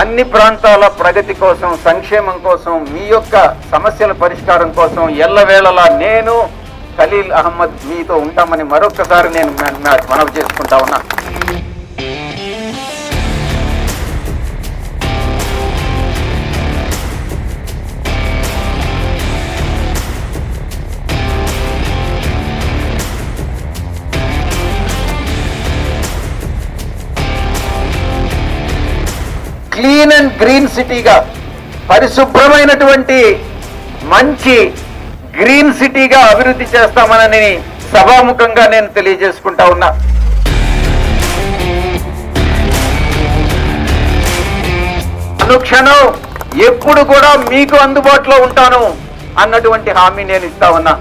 అన్ని ప్రాంతాల ప్రగతి కోసం సంక్షేమం కోసం మీ యొక్క సమస్యల పరిష్కారం కోసం ఎల్లవేళలా నేను ఖలీల్ అహ్మద్ మీతో ఉంటామని మరొక్కసారి నేను మనవి చేసుకుంటా ఉన్నా. క్లీన్ అండ్ గ్రీన్ సిటీగా పరిశుభ్రమైనటువంటి మంచి గ్రీన్ సిటీగా అభివృద్ధి చేస్తామనని సభాముఖంగా నేను తెలియజేసుకుంటా ఉన్నా. అనుక్షణం ఎప్పుడు కూడా మీకు అందుబాటులో ఉంటాను అన్నటువంటి హామీ నేను ఇస్తా ఉన్నా.